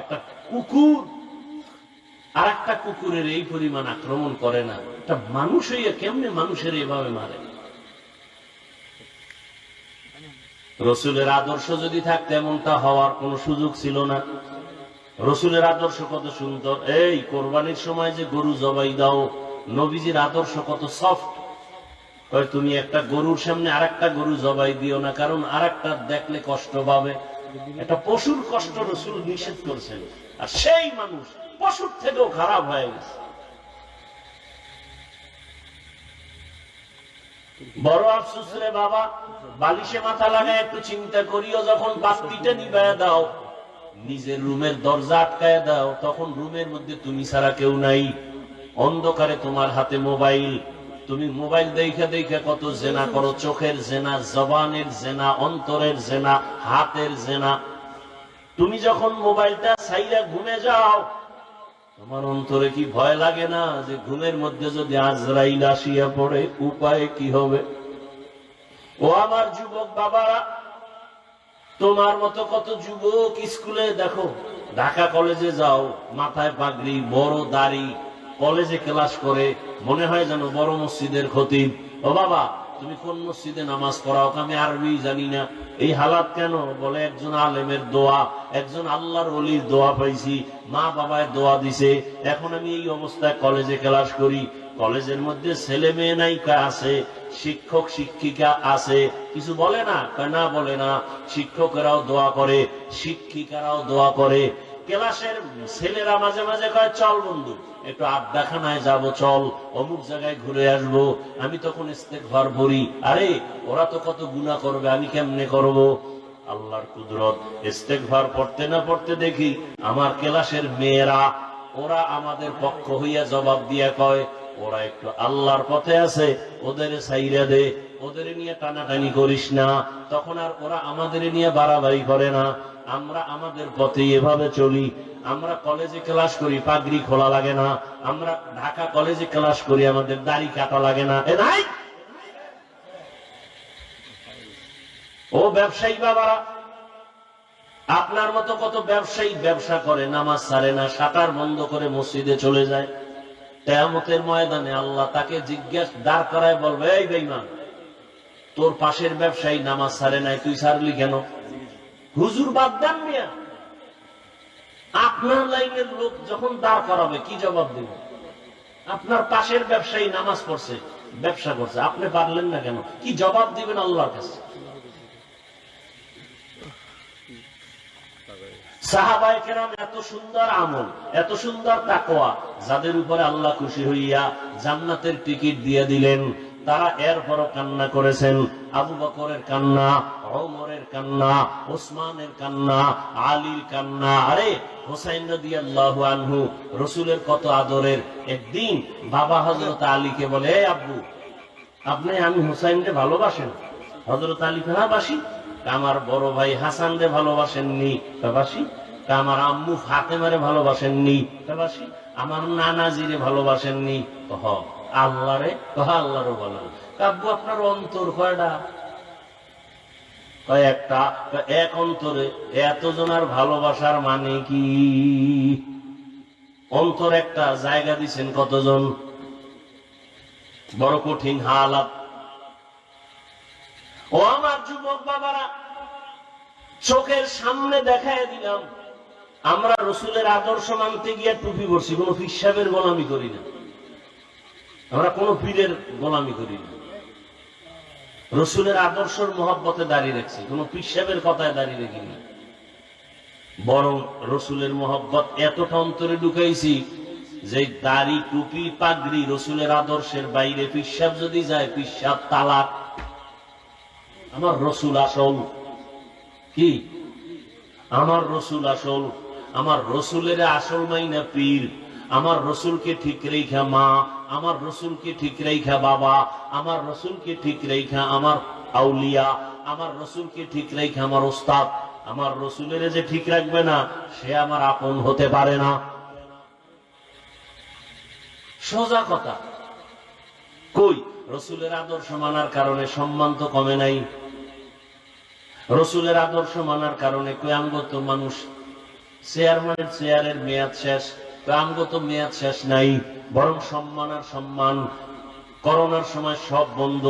একটা কুকুর আর একটা কুকুরের এই পরিমাণ আক্রমণ করে না। একটা মানুষ হইয়া কেমনে মানুষের এভাবে মারে? রসুলের আদর্শ যদি থাকতে, এমনটা হওয়ার কোন সুযোগ ছিল না। রসুলের আদর্শ কত সুন্দর। এই কোরবানির সময় যে গরু জবাই দাও, নবীজির আদর্শ কত সফট তুমি একটা গরুর সামনে আরেকটা গরু জবাই দিও না, কারণ আরেকটা দেখলে কষ্ট পাবে। একটা পশুর কষ্ট রসুল নিষেধ করছেন। আর সেই মানুষ পশুর থেকেও খারাপ হয়ে গেছে। বড় আফসুস রে বাবা, বালিশে মাথা লাগায় একটু চিন্তা করিও, যখন বাস্তিটা নিবায় দাও, নিজের রুমের দরজা আটকায় দাও, তখন রুমের মধ্যে তুমি ছাড়া কেউ নাই। অন্ধকারে তোমার হাতে মোবাইল তুমি মোবাইল দেখে দেখে কত জেনা করো, চোখের জেনা, জবানের জেনা, অন্তরের জেনা, হাতের জেনা। তুমি যখন মোবাইলটা সাইরা ঘুমে যাও, তোমার অন্তরে কি ভয় লাগে না যে ঘুমের মধ্যে যদি আজরাইল আসিয়া পড়ে, উপায় কি হবে? ও আমার যুবক বাবারা, তোমার মতো কত যুবক স্কুলে, দেখো, ঢাকা কলেজে যাও, মাথায় পাগড়ি, বড় দাড়ি কলেজে ক্লাস করে মনে হয় যেন বড় মসজিদের খতিব ও বাবা, তুমি কোন মসজিদে নামাজ পড়াও? আমি আরবি জানি না। এই হালাত কেন? বলে, একজন আলেমের দোয়া, একজন আল্লাহর অলির দোয়া পাইছি। মা বাবায় দোয়া দিছে। এখন আমি এই অবস্থায় কলেজে ক্লাস করি। কলেজের মধ্যে ছেলে মেয়ে নায়িকা আছে, শিক্ষক, শিক্ষিকা আছে। কিছু বলে না? না বলে না। শিক্ষকেরাও দোয়া করে, শিক্ষিকারাও দোয়া করে। ক্লাসের ছেলেরা মাঝে মাঝে কয়, চল বন্ধু। একটু আড্ডাখানায় যাব, চল, অমুক জায়গায় ঘুরে আসব। আমি তখন ইস্তেকভার পড়ি। আরে, ওরা তো কত গুণা করবে, আমি কেমনে করব? আল্লাহর কুদরত ইস্তেকভার পড়তে না পড়তে দেখি, আমার ক্লাসের মেয়েরা, ওরা আমাদের পক্ষ হইয়া জবাব দিয়া কয়, ওরা একটু আল্লাহর পথে আছে, ওদের সাইরা দে, ওদের নিয়ে টানাটানি করিস না। তখন আর ওরা আমাদের নিয়ে বাড়াবাড়ি করে না। আমরা আমাদের পথে এভাবে চলি। আমরা কলেজে ক্লাস করি, পাগড়ি খোলা লাগে না। আমরা ঢাকা কলেজে ক্লাস করি, আমাদের দাড়ি কাটা লাগে না। এ নাই? ও ব্যবসায়ী বাবারা, আপনার মতো কত ব্যবসায়ী ব্যবসা করে, নামাজ ছাড়ে না, সাঁতার বন্ধ করে মসজিদে চলে যায়। কেয়ামতের ময়দানে আল্লাহ তাকে জিজ্ঞাস দাঁড় করায় বলবে, এই বেইমান তোর পাশের ব্যবসায়ী নামাজ ছাড়ে নাই, তুই ছাড়লি কেন? হুজুর বাদ দেন মিয়া। আপনার লাইনের লোক যখন দাঁড় করাবে, কি জবাব দেবে? আপনার পাশের ব্যবসায়ী নামাজ পড়ছে, ব্যবসা করছে, আপনি পারলেন না কেন? কি জবাব দিবেন আল্লাহর কাছে? সাহাবায়ে কেরাম এত সুন্দর আমল, এত সুন্দর তাকওয়া, যাদের উপরে আল্লাহ খুশি হইয়া জান্নাতের টিকিট দিয়ে দিলেন। তারা এরপরও কান্না করেছেন। আবু বকরের কান্না, ওমরের কান্না, ওসমানের কান্না, আলীর কান্না। আরে, হোসাইন নদী আল্লাহ আনহু, রসুলের কত আদরের একদিন বাবা হজরত আলীকে বলে আব্বু, আপনি আমি হুসাইনকে ভালোবাসেন। হজরত আলী হ্যাঁ বাসি। আমার বড় ভাই হাসান রে ভালোবাসেননি বাসি। আমার আম্মু ফাতেমারে ভালোবাসেননি। বাসি। আমার নানাজিরে ভালোবাসেননি। কহ আল্লাহ রে কহ আল্লাহরও বলো। কাব্য আপনার অন্তর কয়টা কয় একটা এক অন্তরে। এতজনের ভালোবাসার মানে কি? অন্তর একটা, জায়গা দিছেন কতজন? বড় কঠিন হালাত। ও আমার যুবক বাবারা, চোখের সামনে দেখায় দিলাম, আমরা রসুলের আদর্শ মানতে গিয়ে টুপি পরছি কোন ফিসাবের গোলামি করি না। আমরা কোন পীরের গোলামি করি না। রসুলের আদর্শর মহব্বতে দাঁড়িয়ে রাখছি, কোন পিসাবের কথায় দাঁড়িয়ে রাখিনি। বরং রসুলের মহব্বত এতটা অন্তরে ঢুকাইছি যে দাড়ি, টুপি, পাগড়ি রসুলের আদর্শের বাইরে পিসাব যদি যায় পিসাব তালাক। আমার রসুল আসল। কি? আমার রসুল আসল। আমার রসুলের আসল মাইনা পীর। আমার রসুলকে ঠিক রেখা মা, আমার রসুলকে ঠিক রেখা বাবা, আমার রসুলকে ঠিক রেখা আমার আউলিয়া, আমার রসুলকে ঠিক রেখা আমার ওস্তাদ। আমার রসুলের যে ঠিক রাখবে না, সে আমার আপন হতে পারে না। সোজা কথা। কই? রসুলের আদর্শ মানার কারণে সম্মান তো কমে নাই। রসুলের আদর্শ মানার কারণে কয়াঙ্গত মানুষ চেয়ারম্যানের চেয়ারের মেয়াদ শেষ। তো মেয়াদ শেষ নাই, বরং সম্মান আর সম্মান। করোনার সময় সব বন্ধ,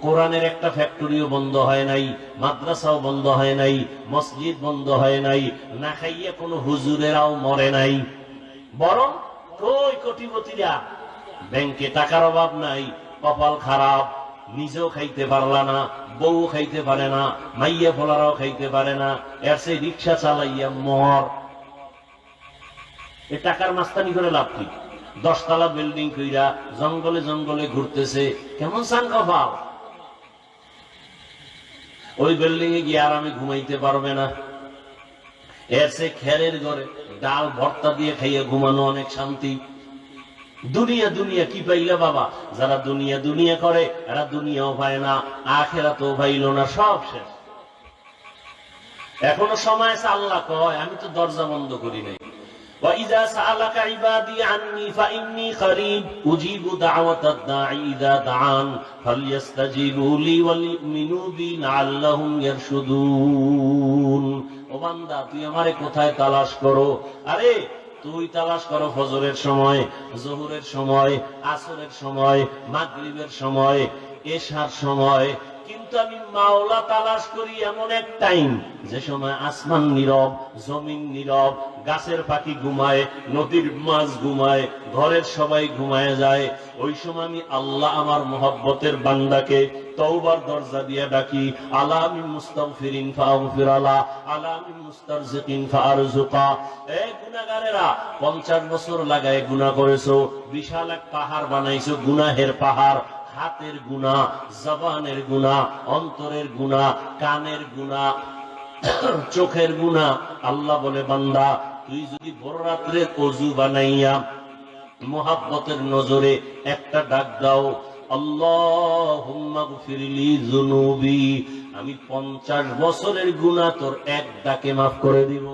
কোরআনের একটা ফ্যাক্টরিও বন্ধ হয় নাই, মাদ্রাসাও বন্ধ হয় নাই, মসজিদ বন্ধ হয় নাই, না খাইয়ে কোনো হুজুরেরাও মরে নাই। বরং কই কোটিপতিরা? ব্যাংকে টাকার অভাব নাই, কপাল খারাপ, নিজেও খাইতে পারলা না বউ খাইতে পারে না, মাইয়া ফোলারাও খাইতে পারে না, এর সেই রিক্সা চালাইয়া মর। টাকার মাস্তানি করে লাভ কি? দশতলা বিল্ডিং কইরা জঙ্গলে জঙ্গলে ঘুরতেছে, কেমন সান কপাল? ওই বিল্ডিং এ গিয়ে আরামে ঘুমাইতে পারবে না। এর সে খেরের ঘরে ডাল ভর্তা দিয়ে খাইয়ে ঘুমানো অনেক শান্তি। দুনিয়া দুনিয়া, কি পাইলে বাবা? যারা দুনিয়া দুনিয়া করে, এরা দুনিয়াও পায় না আখেরা তো পাইল না, সব শেষ। এখনও সময় আছে, আল্লাহ কয়, আমি তো দরজা বন্ধ করি নাই। وإذا سألك عبادي عني فإني قريب أجيب دعوة الداعي إذا دعان فليستجيبوا لي وليؤمنوا بي لعلهم يرشدون ও বান্দা তুই আমারে কোথায় তালাশ করো আরে তুই তালাশ করো ফজরের সময় জহুরের সময় আসরের সময় মাগরিবের সময় এশার সময় কিন্তু আমি মাওলা তালাশ করি এমন এক টাইম, যে সময় আসমান নীরব, জমিন নীরব, গাছের পাখি ঘুমায়, নদীর মাছ ঘুমায়, ঘরের সবাই ঘুমায় যায়। ওই সময় আমি আল্লাহ আমার মোহব্বতের বান্দাকে তওবার দরজা দিয়ে ডাকি, আলা আমি মুস্তাগফিরিন ফাগফির আলা আলা আমি মুস্তারজিকিন ফারজুকা এ গুনাহগারেরা 50 বছর লাগায় গুনাহ করেছ, বিশাল এক পাহাড় বানাইছো, গুনাহের পাহাড়। হাতের গুণা জবানের গুণা অন্তরের গুণা কানের গুণা চোখের গুণা আল্লাহ বলে, বান্দা, তুই যদি বড় রাত্রে অজু বানাইয়া মোহাব্বতের নজরে একটা ডাক দাও আমি পঞ্চাশ বছরের গুণা তোর এক ডাকে মাফ করে দিব।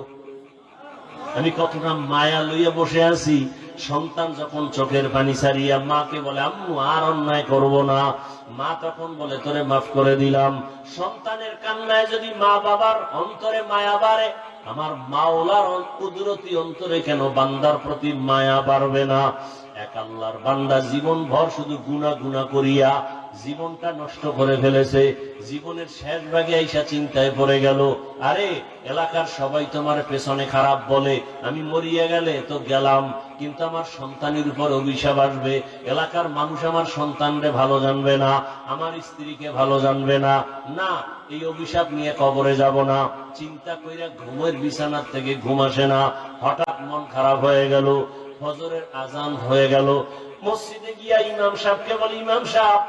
আমি কতটা মায়া লইয়া বসে আছি সন্তান যখন চোখের পানি ছাড়িয়া মাকে বলে, আম্মু, আর অন্যায় করব না। মা তখন বলে, তোরে মাফ করে দিলাম। সন্তানের কান্নায় যদি মা বাবার অন্তরে মায়া বাড়ে, আমার মাওলার কুদরতি অন্তরে কেন বান্দার প্রতি মায়া বাড়বে না? এক আল্লাহর বান্দা জীবন ভর শুধু গুনা গুনা করিয়া জীবনটা নষ্ট করে ফেলেছে। জীবনের শেষ ভাগে আইসা চিন্তায় পড়ে গেল। আরে, এলাকার সবাই তোমার পেছনে খারাপ বলে, আমি মরিয়া গেলে তো গেলাম, কিন্তু আমার সন্তানের উপর অভিশাপ আসবে। এলাকার মানুষ আমার সন্তানরে ভালো জানবে না, আমার স্ত্রীকে ভালো জানবে না। না, এই অভিশাপ নিয়ে কবরে যাব না। চিন্তা কইরা ঘুমের বিছানার থেকে ঘুম আসে না। হঠাৎ মন খারাপ হয়ে গেল, ফজরের আজান হয়ে গেল। মসজিদে গিয়া ইমাম সাহেবকে বলি, ইমাম সাহেব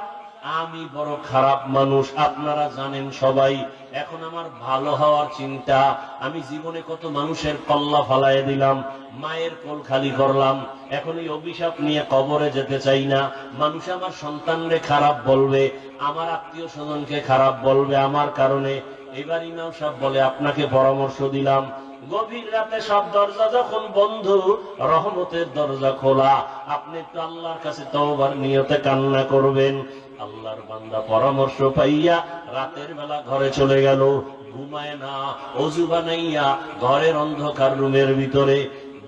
আমি বড় খারাপ মানুষ, আপনারা জানেন সবাই। এখন আমার ভালো হওয়ার চিন্তা। আমি জীবনে কত মানুষের কল্লা ফালাই দিলাম, মায়ের কোল খালি করলাম। এখন এই অভিশাপ নিয়ে কবরে যেতে চাই না। মানুষ আমার সন্তানরে খারাপ বলবে, আমার আত্মীয় স্বজনকে খারাপ বলবে আমার কারণে। এবার ইমাম সাহেব বলে, আপনাকে পরামর্শ দিলাম। গভীর রাতে সব দরজা যখন বন্ধ, রহমতের দরজা খোলা। আপনি একটু আল্লাহর কাছে তওবার নিয়তে কান্না করবেন। আল্লাহর বান্দা পরামর্শ পাইয়া রাতের বেলা ঘরে চলে গেল। ঘুমায় না, অজু বানাইয়া ঘরের অন্ধকার রুমের ভিতরে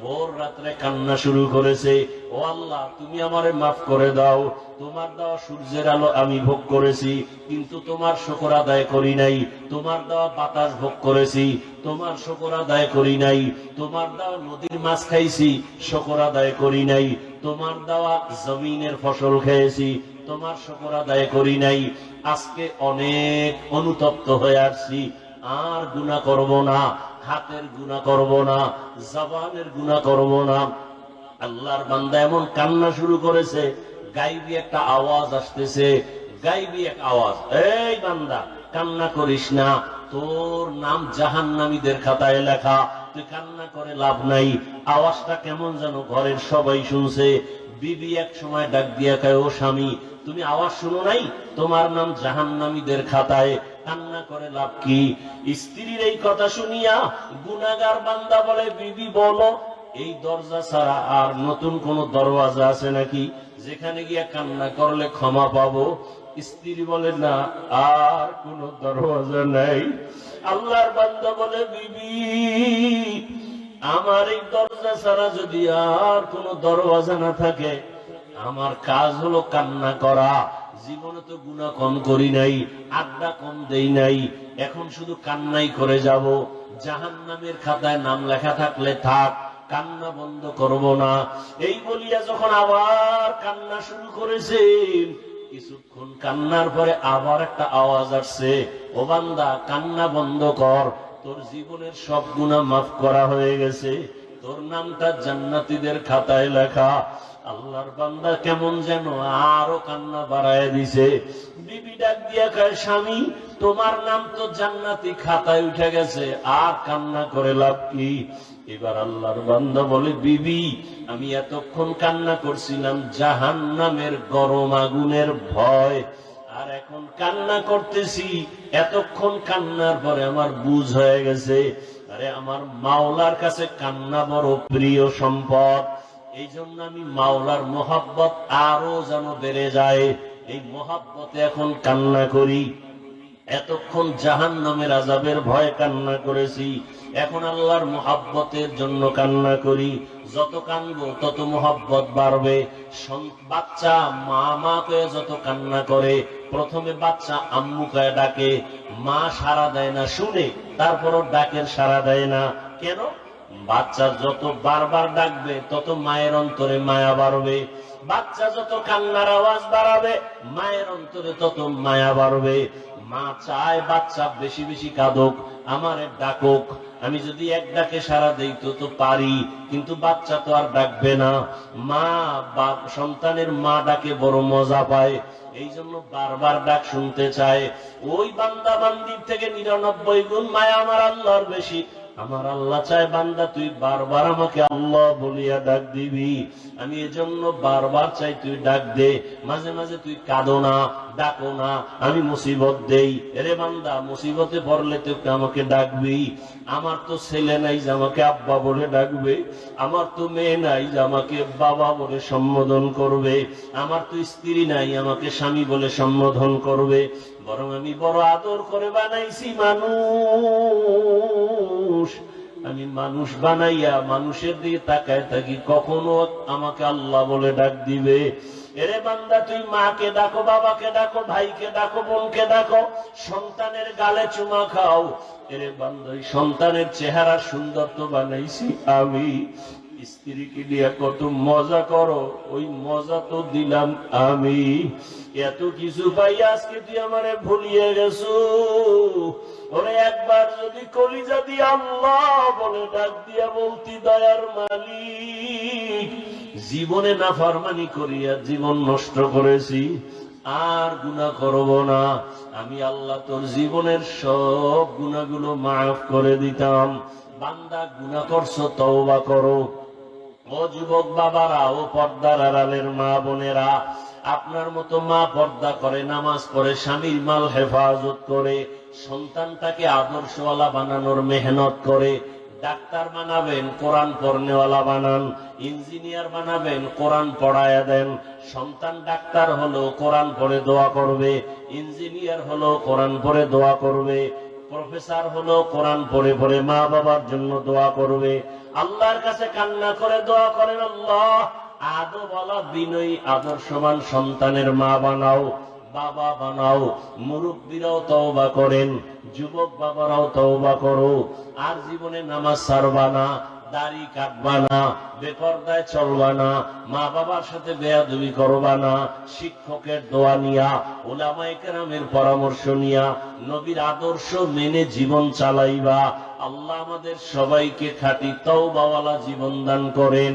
ভোর রাত্রে কান্না শুরু করেছে। ও আল্লাহ, তুমি আমারে মাফ করে দাও। তোমার দেওয়া সূর্যের আলো আমি ভোগ করেছি, কিন্তু তোমার শকর আদায় করি নাই। তোমার দেওয়া বাতাস ভোগ করেছি, তোমার শকর আদায় করি নাই। তোমার দেওয়া নদীর মাছ খাইছি, শকর আদায় করি নাই। তোমার দেওয়া জমিনের ফসল খেয়েছি তোমার শকর আদায় করি নাই। আজকে অনেক অনুতপ্ত হয়ে আসছি। আর গুণা করব না, হাতের গুণা করব না, জবানের গুণা করব না। আল্লাহর বান্দা এমন কান্না শুরু করেছে, গাইবি একটা আওয়াজ আসতেছে, গাইবি এক আওয়াজ, এই বান্দা, কান্না করিস না, তোর নাম জাহান্নামীদের খাতায় লেখা, তুই কান্না করে লাভ নাই। আওয়াজটা কেমন যেন ঘরের সবাই শুনছে বিবি এক সময় ডাক দিয়া কয়, ও স্বামী, তুমি আওয়াজ শুনো নাই? তোমার নাম জাহান্নামীদের খাতায় কান্না করে লাভ কি? স্ত্রীর এই কথা শুনিয়া গুনাগার বান্দা বলে, বিবি, বলো, এই দরজা ছাড়া আর নতুন কোন দরওয়াজা আছে নাকি? যেখানে গিয়া কান্না করলে ক্ষমা পাবো? স্ত্রী বলে, না, আর কোন দরওয়াজা নাই। আল্লাহর বান্দা বলে, বিবি, আমার এই দরজা ছাড়া যদি আর কোনো দরওয়াজা না থাকে, আমার কাজ হলো কান্না করা। জীবনে তো গুণা কম করি নাই, আড্ডা কম দেই নাই, এখন শুধু কান্নাই করে যাব। জাহান নামের খাতায় নাম লেখা থাকলে থাক, কান্না বন্ধ করব না। এই বলিয়া যখন আবার কান্না শুরু করেছেন, কিছুক্ষণ কান্নার পরে আবার একটা আওয়াজ আসছে, ও বান্দা, কান্না বন্ধ কর, তোর জীবনের সব গুণা মাফ করা হয়ে গেছে। তোর নামটা জান্নাতীদের খাতায় লেখা। আল্লাহর বান্দা কেমন যেন আরও কান্না বাড়ায় দিছে। বিবি ডাক দিয়া কয়, স্বামী, তোমার নাম তো জান্নাতি খাতায় উঠে গেছে, আর কান্না করে লাভ কি? এবার আল্লাহর বান্দা বলে, বিবি, আমি এতক্ষণ কান্না করছিলাম জাহান নামের গরম আগুনের ভয়। আর এখন কান্না করতেছি। এতক্ষণ কান্নার পরে আমার বুঝ হয়ে গেছে, আরে আমার মাওলার কাছে কান্না বড় প্রিয় সম্পদ। এই জন্য আমি মাওলার মোহাব্বত আরও যেন বেড়ে যায়। এই মোহাব্বতে এখন কান্না করি। এতক্ষণ জাহান নামের আজাবের ভয় কান্না করেছি। এখন আল্লাহর মোহাব্বতের জন্য কান্না করি। যত কানবো তত মোহাব্বত বাড়বে। বাচ্চা মা মা যত কান্না করে প্রথমে বাচ্চা আম্মু কয়ে ডাকে, মা সারা দেয় না শুনে, তারপরও ডাকের সারা দেয় না। কেন? বাচ্চা যত বারবার ডাকবে, তত মায়ের অন্তরে মায়া বাড়বে। বাচ্চা যত কান্নার আওয়াজ বাড়াবে, মায়ের অন্তরে তত মায়া বাড়বে। মা চায় বাচ্চা বেশি বেশি কাঁদুক, আমারে ডাকুক। আমি যদি এক ডাকে সারা দেই তো তো পারি, কিন্তু বাচ্চা তো আর ডাকবে না। মা বাপ সন্তানের মা ডাকে বড় মজা পায়। এই জন্য বারবার ডাক শুনতে চায়। ওই বান্দা বান্দির থেকে নিরানব্বই গুণ মায়া আমার আল্লাহর বেশি। আমার আল্লাহ চায়, বান্দা, তুই বারবার আমাকে আল্লাহ বলিয়া ডাক দিবি। আমি এজন্য বারবার চাই, তুই ডাক দে। মাঝে মাঝে তুই কাঁদো না, ডাকো না, আমি মুসিবত দেই। এরে বান্দা, মুসিবতে পড়লে তুই আমাকে ডাকবি। আমার তো ছেলে নাই যে আমাকে আব্বা বলে ডাকবে। আমার তো মেয়ে নাই যে আমাকে বাবা বলে সম্বোধন করবে। আমার তো স্ত্রী নাই, আমাকে স্বামী বলে সম্বোধন করবে। বরং আমি বড় আদর করে বানাইছি মানুষ। আমি মানুষ বানাইয়া মানুষের দিকে তাকায় থাকি, কখনো আমাকে আল্লাহ বলে ডাক দিবে। এরে বান্দা, তুই মাকে ডাকো, বাবাকে ডাকো, ভাইকে ডাকো, বোনকে ডাকো, সন্তানের গালে চুমা খাও। এরে বান্দা সন্তানের চেহারা সুন্দর তো বানাইছি আমি। স্ত্রীকে দিয়ে কত মজা করো, ওই মজা তো দিলাম আমি। এত কিছু পাই আজকে তুই আমারে ভুলিয়ে গেছো। ওরে একবার যদি কলিজা দিয়ে আল্লাহ বলে ডাক দিয়া বলতি, দয়ার মালিক, জীবনে না ফারমানি করিয়া জীবন নষ্ট করেছি, আর গুণা করব না। আমি আল্লাহ তোর জীবনের সব গুণাগুলো মাফ করে দিতাম। বান্দা গুণা করছ, তওবা করো। ও যুবক বাবারা, ও পর্দার আড়ালের মা বোনেরা আপনার মতো মা পর্দা করে, নামাজ পড়ে, স্বামীর মাল হেফাজত করে, সন্তানটাকে আদর্শওয়ালা বানানোর মেহনত করে, ডাক্তার বানাবেন, কোরআন পড়নেওয়ালা বানান, ইঞ্জিনিয়ার বানাবেন, কোরআন পড়ায়া দেন, সন্তান ডাক্তার হলো কোরআন পড়ে দোয়া করবে, ইঞ্জিনিয়ার হলো কোরআন পড়ে দোয়া করবে, প্রফেসর হলো কোরআন পড়ে পড়ে মা বাবার জন্য দোয়া করবে। আল্লাহর কাছে কান্না করে দোয়া করেন, আল্লাহ আদো বলা বিনয়ী আদর্শবান সন্তানের মা বানাও, বাবা বানাও, মুরব্বীরাও তওবা করেন, যুবক বাবারাও তওবা করো। আর জীবনে নামাজ সারবা না, দাড়ি কাটবা না, বেপর্দায় চলবা না, মা বাবার সাথে বেয়াদবি করবা না, শিক্ষকের দোয়া নিয়া, ওলামায়ে কেরামের পরামর্শ নিয়া, নবীর আদর্শ মেনে জীবন চালাইবা। আল্লাহ আমাদের সবাইকে খাঁটি তওবাওয়ালা জীবন দান করেন।